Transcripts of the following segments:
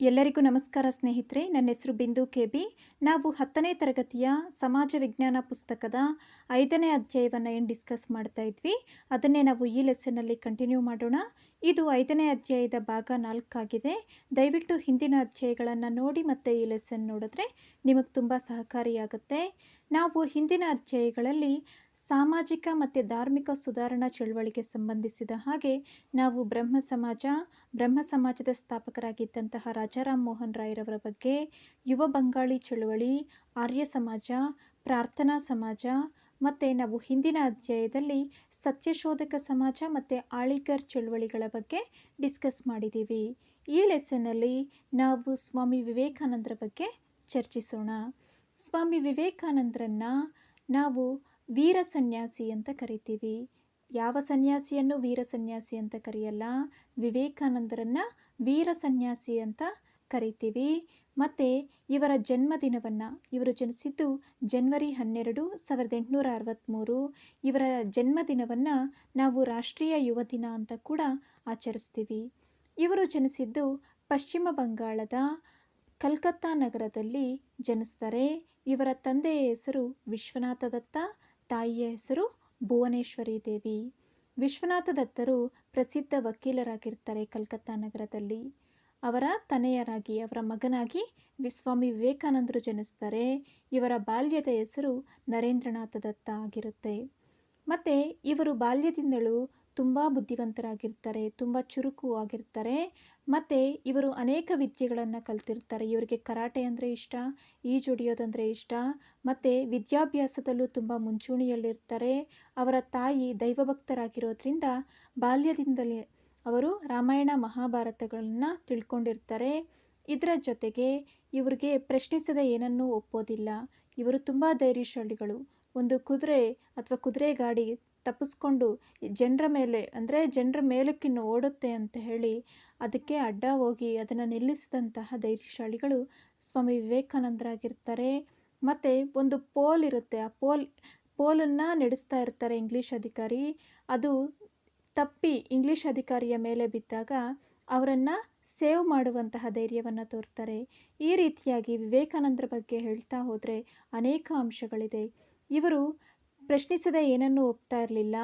ಎಲ್ಲರಿಗೂ ನಮಸ್ಕಾರ ಸ್ನೇಹಿತರೆ. ನನ್ನ ಹೆಸರು ಬಿಂದು ಕೆ ಬಿ. ನಾವು ಹತ್ತನೇ ತರಗತಿಯ ಸಮಾಜ ವಿಜ್ಞಾನ ಪುಸ್ತಕದ ಐದನೇ ಅಧ್ಯಾಯವನ್ನು ಏನು ಡಿಸ್ಕಸ್ ಮಾಡ್ತಾ ಇದ್ವಿ. ಅದನ್ನೇ ನಾವು ಈ ಲೆಸನ್ನಲ್ಲಿ ಕಂಟಿನ್ಯೂ ಮಾಡೋಣ. ಇದು ಐದನೇ ಅಧ್ಯಾಯದ ಭಾಗ ನಾಲ್ಕಾಗಿದೆ. ದಯವಿಟ್ಟು ಹಿಂದಿನ ಅಧ್ಯಾಯಗಳನ್ನು ನೋಡಿ ಮತ್ತೆ ಈ ಲೆಸನ್ ನೋಡಿದ್ರೆ ನಿಮಗೆ ತುಂಬ ಸಹಕಾರಿಯಾಗುತ್ತೆ. ನಾವು ಹಿಂದಿನ ಅಧ್ಯಾಯಗಳಲ್ಲಿ ಸಾಮಾಜಿಕ ಮತ್ತು ಧಾರ್ಮಿಕ ಸುಧಾರಣಾ ಚಳವಳಿಗೆ ಸಂಬಂಧಿಸಿದ ಹಾಗೆ ನಾವು ಬ್ರಹ್ಮ ಸಮಾಜ, ಬ್ರಹ್ಮ ಸಮಾಜದ ಸ್ಥಾಪಕರಾಗಿದ್ದಂತಹ ರಾಜಾರಾಮ್ ಮೋಹನ್ ರಾಯ್ರವರ ಬಗ್ಗೆ, ಯುವ ಬಂಗಾಳಿ ಚಳುವಳಿ, ಆರ್ಯ ಸಮಾಜ, ಪ್ರಾರ್ಥನಾ ಸಮಾಜ ಮತ್ತು ನಾವು ಹಿಂದಿನ ಅಧ್ಯಾಯದಲ್ಲಿ ಸತ್ಯಶೋಧಕ ಸಮಾಜ ಮತ್ತು ಆಳಿಗರ್ ಚಳುವಳಿಗಳ ಬಗ್ಗೆ ಡಿಸ್ಕಸ್ ಮಾಡಿದ್ದೀವಿ. ಈ ಲೆಸನ್ನಲ್ಲಿ ನಾವು ಸ್ವಾಮಿ ವಿವೇಕಾನಂದರ ಬಗ್ಗೆ ಚರ್ಚಿಸೋಣ. ಸ್ವಾಮಿ ವಿವೇಕಾನಂದರನ್ನು ನಾವು ವೀರ ಸನ್ಯಾಸಿ ಅಂತ ಕರಿತೀವಿ. ಯಾವ ಸನ್ಯಾಸಿಯನ್ನು ವೀರ ಸನ್ಯಾಸಿ ಅಂತ ಕರೆಯಲ್ಲ? ವಿವೇಕಾನಂದರನ್ನು ವೀರ ಸನ್ಯಾಸಿ ಅಂತ ಕರಿತೀವಿ. ಮತ್ತು ಇವರ ಜನ್ಮದಿನವನ್ನು, ಇವರು ಜನಿಸಿದ್ದು ಜನ್ವರಿ ಹನ್ನೆರಡು ಸಾವಿರದ ಎಂಟುನೂರ ಅರವತ್ತ್ಮೂರು ಇವರ ಜನ್ಮದಿನವನ್ನು ನಾವು ರಾಷ್ಟ್ರೀಯ ಯುವ ದಿನ ಅಂತ ಕೂಡ ಆಚರಿಸ್ತೀವಿ. ಇವರು ಜನಿಸಿದ್ದು ಪಶ್ಚಿಮ ಬಂಗಾಳದ ಕಲ್ಕತ್ತಾ ನಗರದಲ್ಲಿ ಜನಿಸ್ತಾರೆ. ಇವರ ತಂದೆಯ ಹೆಸರು ವಿಶ್ವನಾಥ ದತ್ತ ತಾಯಿಯ ಹೆಸರು ಭುವನೇಶ್ವರಿ ದೇವಿ. ವಿಶ್ವನಾಥ ದತ್ತರು ಪ್ರಸಿದ್ಧ ವಕೀಲರಾಗಿರ್ತಾರೆ ಕಲ್ಕತ್ತಾ ನಗರದಲ್ಲಿ. ಅವರ ತನೆಯರಾಗಿ, ಅವರ ಮಗನಾಗಿ ಸ್ವಾಮಿ ವಿವೇಕಾನಂದರು ಜನಿಸ್ತಾರೆ. ಇವರ ಬಾಲ್ಯದ ಹೆಸರು ನರೇಂದ್ರನಾಥ ದತ್ತ ಆಗಿರುತ್ತೆ. ಮತ್ತು ಇವರು ಬಾಲ್ಯದಿಂದಲೂ ತುಂಬ ಬುದ್ಧಿವಂತರಾಗಿರ್ತಾರೆ, ತುಂಬ ಚುರುಕು ಆಗಿರ್ತಾರೆ. ಮತ್ತು ಇವರು ಅನೇಕ ವಿದ್ಯೆಗಳನ್ನು ಕಲ್ತಿರ್ತಾರೆ. ಇವರಿಗೆ ಕರಾಟೆ ಅಂದರೆ ಇಷ್ಟ ಈಜೊಡಿಯೋದಂದರೆ ಇಷ್ಟ, ಮತ್ತು ವಿದ್ಯಾಭ್ಯಾಸದಲ್ಲೂ ತುಂಬ ಮುಂಚೂಣಿಯಲ್ಲಿರ್ತಾರೆ. ಅವರ ತಾಯಿ ದೈವಭಕ್ತರಾಗಿರೋದ್ರಿಂದ ಬಾಲ್ಯದಿಂದಲೇ ಅವರು ರಾಮಾಯಣ ಮಹಾಭಾರತಗಳನ್ನು ತಿಳ್ಕೊಂಡಿರ್ತಾರೆ. ಇದರ ಜೊತೆಗೆ ಇವರಿಗೆ ಪ್ರಶ್ನಿಸದೆ ಏನನ್ನೂ ಒಪ್ಪೋದಿಲ್ಲ. ಇವರು ತುಂಬ ಧೈರ್ಯಶಾಲಿಗಳು. ಒಂದು ಕುದುರೆ ಅಥವಾ ಕುದುರೆ ಗಾಡಿ ತಪ್ಪಿಸ್ಕೊಂಡು ಜನರ ಮೇಲೆ, ಅಂದರೆ ಜನರ ಮೇಲಕ್ಕಿನ್ನು ಓಡುತ್ತೆ ಅಂತ ಹೇಳಿ ಅದಕ್ಕೆ ಅಡ್ಡ ಹೋಗಿ ಅದನ್ನು ನಿಲ್ಲಿಸಿದಂತಹ ಧೈರ್ಯಶಾಲಿಗಳು ಸ್ವಾಮಿ ವಿವೇಕಾನಂದರಾಗಿರ್ತಾರೆ. ಮತ್ತು ಒಂದು ಪೋಲ್ ಇರುತ್ತೆ. ಆ ಪೋಲ್, ಪೋಲನ್ನು ನಡೆಸ್ತಾ ಇರ್ತಾರೆ ಇಂಗ್ಲೀಷ್ ಅಧಿಕಾರಿ. ಅದು ತಪ್ಪಿ ಇಂಗ್ಲೀಷ್ ಅಧಿಕಾರಿಯ ಮೇಲೆ ಬಿದ್ದಾಗ ಅವರನ್ನು ಸೇವ್ ಮಾಡುವಂತಹ ಧೈರ್ಯವನ್ನು ತೋರ್ತಾರೆ. ಈ ರೀತಿಯಾಗಿ ವಿವೇಕಾನಂದರ ಬಗ್ಗೆ ಹೇಳ್ತಾ ಹೋದರೆ ಅನೇಕ ಅಂಶಗಳಿದೆ. ಇವರು ಪ್ರಶ್ನಿಸದೆ ಏನನ್ನೂ ಒಪ್ತಾ ಇರಲಿಲ್ಲ.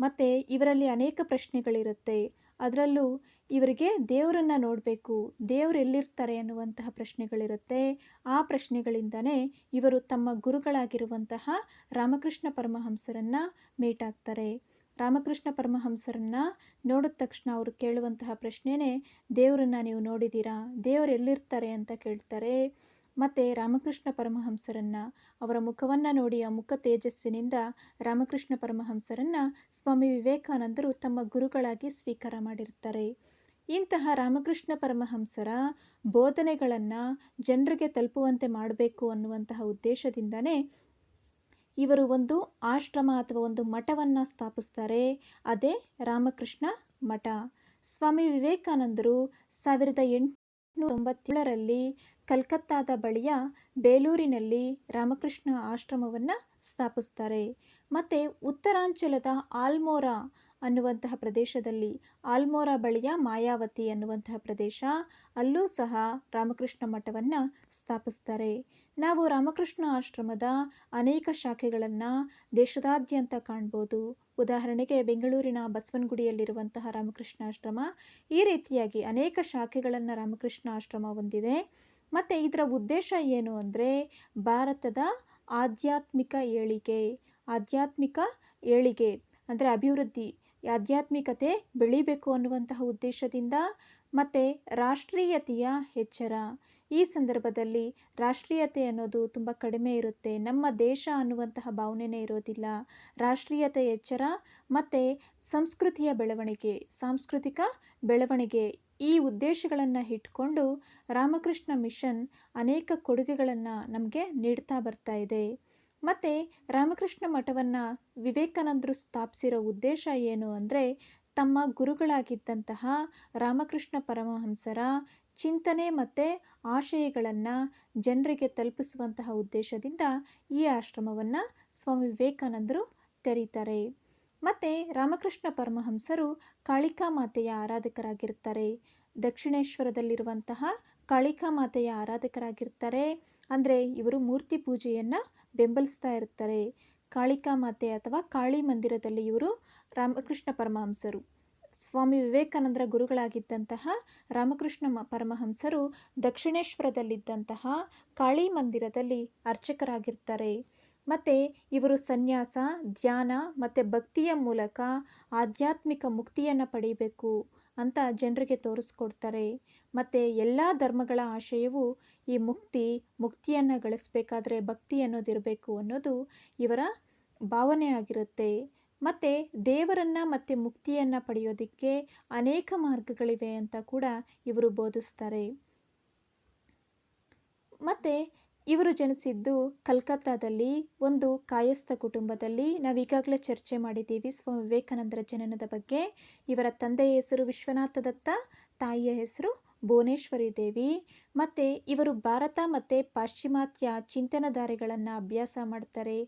ಮತ್ತು ಇವರಲ್ಲಿ ಅನೇಕ ಪ್ರಶ್ನೆಗಳಿರುತ್ತೆ. ಅದರಲ್ಲೂ ಇವರಿಗೆ ದೇವರನ್ನು ನೋಡಬೇಕು, ದೇವರು ಎಲ್ಲಿರ್ತಾರೆ ಅನ್ನುವಂತಹ ಪ್ರಶ್ನೆಗಳಿರುತ್ತೆ. ಆ ಪ್ರಶ್ನೆಗಳಿಂದನೇ ಇವರು ತಮ್ಮ ಗುರುಗಳಾಗಿರುವಂತಹ ರಾಮಕೃಷ್ಣ ಪರಮಹಂಸರನ್ನು ಮೀಟ್ ಆಗ್ತಾರೆ. ರಾಮಕೃಷ್ಣ ಪರಮಹಂಸರನ್ನು ನೋಡಿದ ತಕ್ಷಣ ಅವರು ಕೇಳುವಂತಹ ಪ್ರಶ್ನೆನೇ, ದೇವರನ್ನು ನೀವು ನೋಡಿದ್ದೀರಾ? ದೇವರು ಎಲ್ಲಿರ್ತಾರೆ? ಅಂತ ಕೇಳ್ತಾರೆ. ಮತ್ತು ರಾಮಕೃಷ್ಣ ಪರಮಹಂಸರನ್ನು, ಅವರ ಮುಖವನ್ನು ನೋಡಿ, ಆ ಮುಖ ತೇಜಸ್ಸಿನಿಂದ ರಾಮಕೃಷ್ಣ ಪರಮಹಂಸರನ್ನು ಸ್ವಾಮಿ ವಿವೇಕಾನಂದರು ತಮ್ಮ ಗುರುಗಳಾಗಿ ಸ್ವೀಕಾರ ಮಾಡಿರ್ತಾರೆ ಇಂತಹ ರಾಮಕೃಷ್ಣ ಪರಮಹಂಸರ ಬೋಧನೆಗಳನ್ನು ಜನರಿಗೆ ತಲುಪುವಂತೆ ಮಾಡಬೇಕು ಅನ್ನುವಂತಹ ಉದ್ದೇಶದಿಂದನೇ ಇವರು ಒಂದು ಆಶ್ರಮ ಅಥವಾ ಒಂದು ಮಠವನ್ನು ಸ್ಥಾಪಿಸ್ತಾರೆ. ಅದೇ ರಾಮಕೃಷ್ಣ ಮಠ. ಸ್ವಾಮಿ ವಿವೇಕಾನಂದರು ಸಾವಿರದ ಎಂಟುನೂರ ತೊಂಬತ್ತೇಳರಲ್ಲಿ ಕಲ್ಕತ್ತಾದ ಬಳಿಯ ಬೇಲೂರಿನಲ್ಲಿ ರಾಮಕೃಷ್ಣ ಆಶ್ರಮವನ್ನು ಸ್ಥಾಪಿಸ್ತಾರೆ. ಮತ್ತು ಉತ್ತರಾಂಚಲದ ಆಲ್ಮೋರಾ ಅನ್ನುವಂತಹ ಪ್ರದೇಶದಲ್ಲಿ ಆಲ್ಮೋರಾ ಬಳಿಯ ಮಾಯಾವತಿ ಅನ್ನುವಂತಹ ಪ್ರದೇಶ. ಅಲ್ಲೂ ಸಹ ರಾಮಕೃಷ್ಣ ಮಠವನ್ನು ಸ್ಥಾಪಿಸ್ತಾರೆ. ನಾವು ರಾಮಕೃಷ್ಣ ಆಶ್ರಮದ ಅನೇಕ ಶಾಖೆಗಳನ್ನು ದೇಶದಾದ್ಯಂತ ಕಾಣ್ಬೋದು. ಉದಾಹರಣೆಗೆ ಬೆಂಗಳೂರಿನ ಬಸವನಗುಡಿಯಲ್ಲಿರುವಂತಹ ರಾಮಕೃಷ್ಣ ಆಶ್ರಮ ಈ ರೀತಿಯಾಗಿ ಅನೇಕ ಶಾಖೆಗಳನ್ನು ರಾಮಕೃಷ್ಣ ಆಶ್ರಮ ಹೊಂದಿದೆ. ಮತ್ತು ಇದರ ಉದ್ದೇಶ ಏನು ಅಂದರೆ ಭಾರತದ ಆಧ್ಯಾತ್ಮಿಕ ಏಳಿಗೆ ಆಧ್ಯಾತ್ಮಿಕ ಏಳಿಗೆ ಅಂದರೆ ಅಭಿವೃದ್ಧಿ. ಆಧ್ಯಾತ್ಮಿಕತೆ ಬೆಳಿಬೇಕು ಅನ್ನುವಂತಹ ಉದ್ದೇಶದಿಂದ ಮತ್ತು ರಾಷ್ಟ್ರೀಯತೆಯ ಎಚ್ಚರ. ಈ ಸಂದರ್ಭದಲ್ಲಿ ರಾಷ್ಟ್ರೀಯತೆ ಅನ್ನೋದು ತುಂಬ ಕಡಿಮೆ ಇರುತ್ತೆ. ನಮ್ಮ ದೇಶ ಅನ್ನುವಂತಹ ಭಾವನೆನೇ ಇರೋದಿಲ್ಲ. ರಾಷ್ಟ್ರೀಯತೆ ಎಚ್ಚರ ಮತ್ತು ಸಂಸ್ಕೃತಿಯ ಬೆಳವಣಿಗೆ, ಸಾಂಸ್ಕೃತಿಕ ಬೆಳವಣಿಗೆ ಈ ಉದ್ದೇಶಗಳನ್ನು ಇಟ್ಕೊಂಡು ರಾಮಕೃಷ್ಣ ಮಿಷನ್ ಅನೇಕ ಕೊಡುಗೆಗಳನ್ನು ನಮಗೆ ನೀಡ್ತಾ ಬರ್ತಾ ಇದೆ. ಮತ್ತು ರಾಮಕೃಷ್ಣ ಮಠವನ್ನು ವಿವೇಕಾನಂದರು ಸ್ಥಾಪಿಸಿರೋ ಉದ್ದೇಶ ಏನು ಅಂದರೆ ತಮ್ಮ ಗುರುಗಳಾಗಿದ್ದಂತಹ ರಾಮಕೃಷ್ಣ ಪರಮಹಂಸರ ಚಿಂತನೆ ಮತ್ತು ಆಶಯಗಳನ್ನು ಜನರಿಗೆ ತಲುಪಿಸುವಂತಹ ಉದ್ದೇಶದಿಂದ ಈ ಆಶ್ರಮವನ್ನು ಸ್ವಾಮಿ ವಿವೇಕಾನಂದರು ತೆರೀತಾರೆ. ಮತ್ತು ರಾಮಕೃಷ್ಣ ಪರಮಹಂಸರು ಕಾಳಿಕಾ ಮಾತೆಯ ಆರಾಧಕರಾಗಿರ್ತಾರೆ. ದಕ್ಷಿಣೇಶ್ವರದಲ್ಲಿರುವಂತಹ ಕಾಳಿಕಾ ಮಾತೆಯ ಆರಾಧಕರಾಗಿರ್ತಾರೆ. ಅಂದರೆ ಇವರು ಮೂರ್ತಿ ಪೂಜೆಯನ್ನು ಬೆಂಬಲಿಸ್ತಾ ಇರ್ತಾರೆ. ಕಾಳಿಕಾ ಮಾತೆ ಅಥವಾ ಕಾಳಿ ಮಂದಿರದಲ್ಲಿ ಇವರು ರಾಮಕೃಷ್ಣ ಪರಮಹಂಸರು. ಸ್ವಾಮಿ ವಿವೇಕಾನಂದರ ಗುರುಗಳಾಗಿದ್ದಂತಹ ರಾಮಕೃಷ್ಣ ಪರಮಹಂಸರು ದಕ್ಷಿಣೇಶ್ವರದಲ್ಲಿದ್ದಂತಹ ಕಾಳಿ ಮಂದಿರದಲ್ಲಿ ಅರ್ಚಕರಾಗಿರ್ತಾರೆ. ಮತ್ತು ಇವರು ಸನ್ಯಾಸ, ಧ್ಯಾನ ಮತ್ತು ಭಕ್ತಿಯ ಮೂಲಕ ಆಧ್ಯಾತ್ಮಿಕ ಮುಕ್ತಿಯನ್ನು ಪಡೀಬೇಕು ಅಂತ ಜನರಿಗೆ ತೋರಿಸ್ಕೊಡ್ತಾರೆ. ಮತ್ತು ಎಲ್ಲ ಧರ್ಮಗಳ ಆಶಯವು ಈ ಮುಕ್ತಿ, ಮುಕ್ತಿಯನ್ನು ಗಳಿಸ್ಬೇಕಾದ್ರೆ ಭಕ್ತಿ ಅನ್ನೋದಿರಬೇಕು ಅನ್ನೋದು ಇವರ ಭಾವನೆ ಆಗಿರುತ್ತೆ. ಮತ್ತು ದೇವರನ್ನು ಮತ್ತು ಮುಕ್ತಿಯನ್ನು ಪಡೆಯೋದಕ್ಕೆ ಅನೇಕ ಮಾರ್ಗಗಳಿವೆ ಅಂತ ಕೂಡ ಇವರು ಬೋಧಿಸ್ತಾರೆ. ಮತ್ತು ಇವರು ಜನಿಸಿದ್ದು ಕಲ್ಕತ್ತಾದಲ್ಲಿ, ಒಂದು ಕಾಯಸ್ಥ ಕುಟುಂಬದಲ್ಲಿ. ನಾವು ಈಗಾಗಲೇ ಚರ್ಚೆ ಮಾಡಿದ್ದೀವಿ ಸ್ವಾಮಿ ವಿವೇಕಾನಂದರ ಜನನದ ಬಗ್ಗೆ. ಇವರ ತಂದೆಯ ಹೆಸರು ವಿಶ್ವನಾಥ ದತ್ತ ತಾಯಿಯ ಹೆಸರು ಭುವನೇಶ್ವರಿ ದೇವಿ. ಮತ್ತು ಇವರು ಭಾರತ ಮತ್ತು ಪಾಶ್ಚಿಮಾತ್ಯ ಚಿಂತನಧಾರೆಗಳನ್ನು ಅಭ್ಯಾಸ ಮಾಡ್ತಾರೆ.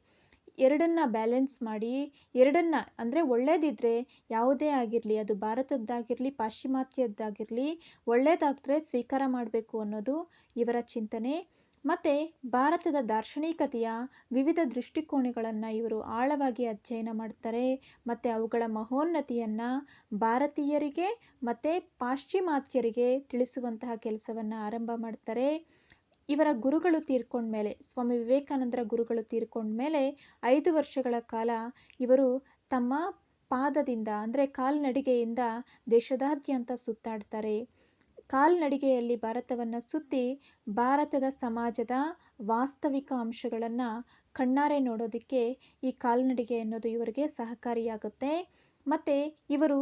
ಎರಡನ್ನ ಬ್ಯಾಲೆನ್ಸ್ ಮಾಡಿ, ಎರಡನ್ನ ಅಂದರೆ ಒಳ್ಳೇದಿದ್ದರೆ ಯಾವುದೇ ಆಗಿರಲಿ, ಅದು ಭಾರತದ್ದಾಗಿರಲಿ, ಪಾಶ್ಚಿಮಾತ್ಯದ್ದಾಗಿರಲಿ ಒಳ್ಳೇದಾದರೆ ಸ್ವೀಕಾರ ಮಾಡಬೇಕು ಅನ್ನೋದು ಇವರ ಚಿಂತನೆ. ಮತ್ತು ಭಾರತದ ದಾರ್ಶನಿಕತೆಯ ವಿವಿಧ ದೃಷ್ಟಿಕೋನಗಳನ್ನು ಇವರು ಆಳವಾಗಿ ಅಧ್ಯಯನ ಮಾಡ್ತಾರೆ. ಮತ್ತು ಅವುಗಳ ಮಹೋನ್ನತಿಯನ್ನು ಭಾರತೀಯರಿಗೆ ಮತ್ತು ಪಾಶ್ಚಿಮಾತ್ಯರಿಗೆ ತಿಳಿಸುವಂತಹ ಕೆಲಸವನ್ನು ಆರಂಭ ಮಾಡ್ತಾರೆ. ಇವರ ಗುರುಗಳು ತೀರ್ಕೊಂಡ್ಮೇಲೆ, ಸ್ವಾಮಿ ವಿವೇಕಾನಂದರ ಗುರುಗಳು ತೀರ್ಕೊಂಡ್ಮೇಲೆ ಐದು ವರ್ಷಗಳ ಕಾಲ ಇವರು ತಮ್ಮ ಪಾದದಿಂದ, ಅಂದರೆ ಕಾಲ್ನಡಿಗೆಯಿಂದ ದೇಶದಾದ್ಯಂತ ಸುತ್ತಾಡ್ತಾರೆ. ಕಾಲ್ನಡಿಗೆಯಲ್ಲಿ ಭಾರತವನ್ನು ಸುತ್ತಿ ಭಾರತದ ಸಮಾಜದ ವಾಸ್ತವಿಕ ಅಂಶಗಳನ್ನು ಕಣ್ಣಾರೆ ನೋಡೋದಕ್ಕೆ ಈ ಕಾಲ್ನಡಿಗೆ ಅನ್ನೋದು ಇವರಿಗೆ ಸಹಕಾರಿಯಾಗುತ್ತೆ. ಮತ್ತು ಇವರು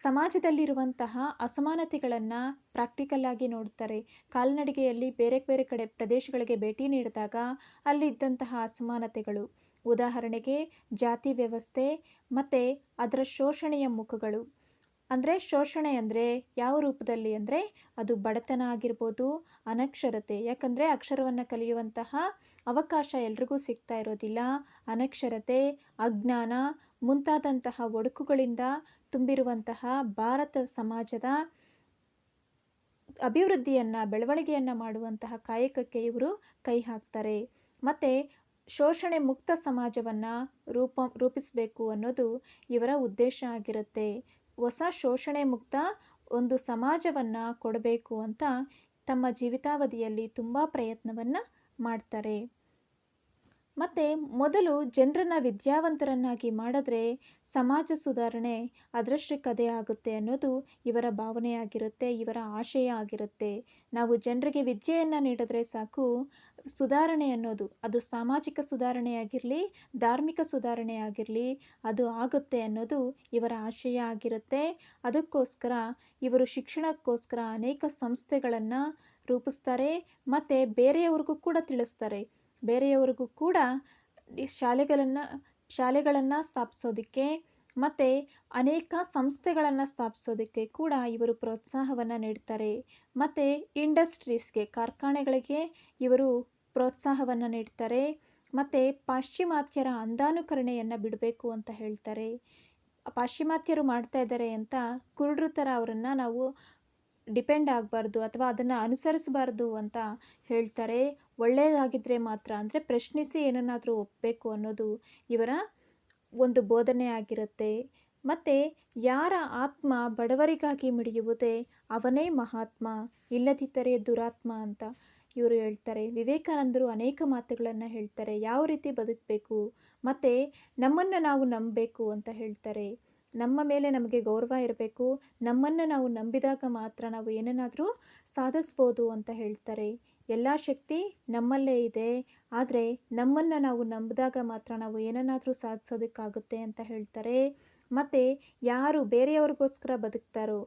ಸಮಾಜದಲ್ಲಿರುವಂತಹ ಅಸಮಾನತೆಗಳನ್ನು ಪ್ರಾಕ್ಟಿಕಲ್ ಆಗಿ ನೋಡ್ತಾರೆ. ಕಾಲ್ನಡಿಗೆಯಲ್ಲಿ ಬೇರೆ ಬೇರೆ ಕಡೆ ಪ್ರದೇಶಗಳಿಗೆ ಭೇಟಿ ನೀಡಿದಾಗ ಅಲ್ಲಿದ್ದಂತಹ ಅಸಮಾನತೆಗಳು, ಉದಾಹರಣೆಗೆ ಜಾತಿ ವ್ಯವಸ್ಥೆ, ಮತ್ತು ಅದರ ಶೋಷಣೆಯ ಮುಖಗಳು. ಅಂದರೆ ಶೋಷಣೆ ಅಂದರೆ ಯಾವ ರೂಪದಲ್ಲಿ ಅಂದರೆ ಅದು ಬಡತನ ಆಗಿರ್ಬೋದು, ಅನಕ್ಷರತೆ. ಯಾಕಂದರೆ ಅಕ್ಷರವನ್ನು ಕಲಿಯುವಂತಹ ಅವಕಾಶ ಎಲ್ರಿಗೂ ಸಿಗ್ತಾ ಇರೋದಿಲ್ಲ. ಅನಕ್ಷರತೆ, ಅಜ್ಞಾನ ಮುಂತಾದಂತಹ ಒಡಕುಗಳಿಂದ ತುಂಬಿರುವಂತಹ ಭಾರತ ಸಮಾಜದ ಅಭಿವೃದ್ಧಿಯನ್ನು, ಬೆಳವಣಿಗೆಯನ್ನು ಮಾಡುವಂತಹ ಕಾಯಕಕ್ಕೆ ಇವರು ಕೈ ಹಾಕ್ತಾರೆ. ಮತ್ತು ಶೋಷಣೆ ಮುಕ್ತ ಸಮಾಜವನ್ನು ರೂಪ, ರೂಪಿಸಬೇಕು ಅನ್ನೋದು ಇವರ ಉದ್ದೇಶ ಆಗಿರುತ್ತೆ. ಹೊಸ ಶೋಷಣೆ ಮುಕ್ತ ಒಂದು ಸಮಾಜವನ್ನು ಕೊಡಬೇಕು ಅಂತ ತಮ್ಮ ಜೀವಿತಾವಧಿಯಲ್ಲಿ ತುಂಬ ಪ್ರಯತ್ನವನ್ನು ಮಾಡ್ತಾರೆ. ಮತ್ತು ಮೊದಲು ಜನರನ್ನ ವಿದ್ಯಾವಂತರನ್ನಾಗಿ ಮಾಡಿದ್ರೆ ಸಮಾಜ ಸುಧಾರಣೆ ಅದರಷ್ಟಕ್ಕದೇ ಆಗುತ್ತೆ ಅನ್ನೋದು ಇವರ ಭಾವನೆಯಾಗಿರುತ್ತೆ, ಇವರ ಆಶಯ ಆಗಿರುತ್ತೆ. ನಾವು ಜನರಿಗೆ ವಿದ್ಯೆಯನ್ನು ನೀಡಿದ್ರೆ ಸಾಕು, ಸುಧಾರಣೆ ಅನ್ನೋದು ಅದು ಸಾಮಾಜಿಕ ಸುಧಾರಣೆ ಆಗಿರಲಿ, ಧಾರ್ಮಿಕ ಸುಧಾರಣೆ ಆಗಿರಲಿ, ಅದು ಆಗುತ್ತೆ ಅನ್ನೋದು ಇವರ ಆಶಯ ಆಗಿರುತ್ತೆ. ಅದಕ್ಕೋಸ್ಕರ ಇವರು ಶಿಕ್ಷಣಕ್ಕೋಸ್ಕರ ಅನೇಕ ಸಂಸ್ಥೆಗಳನ್ನು ರೂಪಿಸ್ತಾರೆ, ಮತ್ತು ಬೇರೆಯವ್ರಿಗೂ ಕೂಡ ತಿಳಿಸ್ತಾರೆ. ಬೇರೆಯವರಿಗೂ ಕೂಡ ಈ ಶಾಲೆಗಳನ್ನು ಶಾಲೆಗಳನ್ನು ಸ್ಥಾಪಿಸೋದಕ್ಕೆ ಮತ್ತು ಅನೇಕ ಸಂಸ್ಥೆಗಳನ್ನು ಸ್ಥಾಪಿಸೋದಕ್ಕೆ ಕೂಡ ಇವರು ಪ್ರೋತ್ಸಾಹವನ್ನು ನೀಡ್ತಾರೆ. ಮತ್ತು ಇಂಡಸ್ಟ್ರೀಸ್ಗೆ, ಕಾರ್ಖಾನೆಗಳಿಗೆ ಇವರು ಪ್ರೋತ್ಸಾಹವನ್ನು ನೀಡ್ತಾರೆ. ಮತ್ತು ಪಾಶ್ಚಿಮಾತ್ಯರ ಅಂಧಾನುಕರಣೆಯನ್ನು ಬಿಡಬೇಕು ಅಂತ ಹೇಳ್ತಾರೆ. ಪಾಶ್ಚಿಮಾತ್ಯರು ಮಾಡ್ತಾ ಇದ್ದಾರೆ ಅಂತ ಕುರುಡ್ರ ಥರ ಅವರನ್ನು ನಾವು ಡಿಪೆಂಡ್ ಆಗಬಾರ್ದು ಅಥವಾ ಅದನ್ನು ಅನುಸರಿಸಬಾರ್ದು ಅಂತ ಹೇಳ್ತಾರೆ. ಒಳ್ಳೆಯದಾಗಿದ್ದರೆ ಮಾತ್ರ ಅಂದರೆ ಪ್ರಶ್ನಿಸಿ ಏನನ್ನಾದರೂ ಒಪ್ಪಬೇಕು ಅನ್ನೋದು ಇವರ ಒಂದು ಬೋಧನೆ ಆಗಿರುತ್ತೆ. ಮತ್ತು ಯಾರ ಆತ್ಮ ಬಡವರಿಗಾಗಿ ಮಿಡಿಯುವುದೇ ಅವನೇ ಮಹಾತ್ಮ, ಇಲ್ಲದಿದ್ದರೆ ದುರಾತ್ಮ ಅಂತ ಇವರು ಹೇಳ್ತಾರೆ. ವಿವೇಕಾನಂದರು ಅನೇಕ ಮಾತುಗಳನ್ನು ಹೇಳ್ತಾರೆ. ಯಾವ ರೀತಿ ಬದುಕಬೇಕು, ಮತ್ತು ನಮ್ಮನ್ನು ನಾವು ನಂಬಬೇಕು ಅಂತ ಹೇಳ್ತಾರೆ. ನಮ್ಮ ಮೇಲೆ ನಮಗೆ ಗೌರವ ಇರಬೇಕು. ನಮ್ಮನ್ನು ನಾವು ನಂಬಿದಾಗ ಮಾತ್ರ ನಾವು ಏನನ್ನಾದರೂ ಸಾಧಿಸ್ಬೋದು ಅಂತ ಹೇಳ್ತಾರೆ. ಎಲ್ಲ ಶಕ್ತಿ ನಮ್ಮಲ್ಲೇ ಇದೆ. ಆದರೆ ನಮ್ಮನ್ನು ನಾವು ನಂಬಿದಾಗ ಮಾತ್ರ ನಾವು ಏನನ್ನಾದರೂ ಸಾಧಿಸೋದಕ್ಕಾಗುತ್ತೆ ಅಂತ ಹೇಳ್ತಾರೆ. ಮತ್ತು ಯಾರು ಬೇರೆಯವ್ರಿಗೋಸ್ಕರ ಬದುಕ್ತಾರೋ,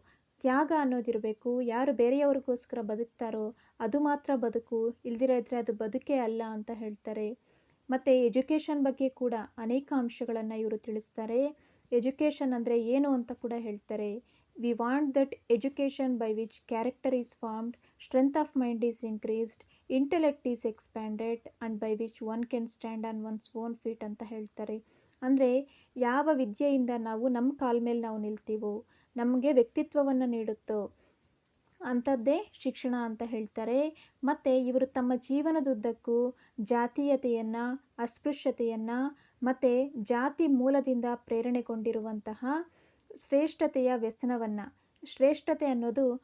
ತ್ಯಾಗ ಅನ್ನೋದಿರಬೇಕು. ಯಾರು ಬೇರೆಯವ್ರಿಗೋಸ್ಕರ ಬದುಕ್ತಾರೋ, ಅದು ಮಾತ್ರ ಬದುಕು. ಇಲ್ದಿರ ಇದ್ದರೆ ಅದು ಬದುಕೇ ಅಲ್ಲ ಅಂತ ಹೇಳ್ತಾರೆ. ಮತ್ತು ಎಜುಕೇಷನ್ ಬಗ್ಗೆ ಕೂಡ ಅನೇಕ ಅಂಶಗಳನ್ನು ಇವರು ತಿಳಿಸ್ತಾರೆ. ಎಜುಕೇಷನ್ ಅಂದರೆ ಏನು ಅಂತ ಕೂಡ ಹೇಳ್ತಾರೆ. We want that education by which character is formed, strength of mind is increased, intellect is expanded and by which one can stand on one's own feet ಅಂತ ಹೇಳ್ತಾರೆ. ಅಂದರೆ ಯಾವ ವಿದ್ಯೆಯಿಂದ ನಾವು ನಮ್ಮ ಕಾಲ ಮೇಲೆ ನಾವು ನಿಲ್ತೀವೋ, ನಮಗೆ ವ್ಯಕ್ತಿತ್ವವನ್ನು ನೀಡುತ್ತೋ, ಅಂಥದ್ದೇ ಶಿಕ್ಷಣ ಅಂತ ಹೇಳ್ತಾರೆ. ಮತ್ತು ಇವರು ತಮ್ಮ ಜೀವನದುದ್ದಕ್ಕೂ ಜಾತೀಯತೆಯನ್ನು, ಅಸ್ಪೃಶ್ಯತೆಯನ್ನು ಮತ್ತು ಜಾತಿ ಮೂಲದಿಂದ ಪ್ರೇರಣೆಗೊಂಡಿರುವಂತಹ ಶ್ರೇಷ್ಠತೆಯ ವ್ಯಸನವನ್ನು ಶ್ರೇಷ್ಠತೆ ಅನ್ನೋದು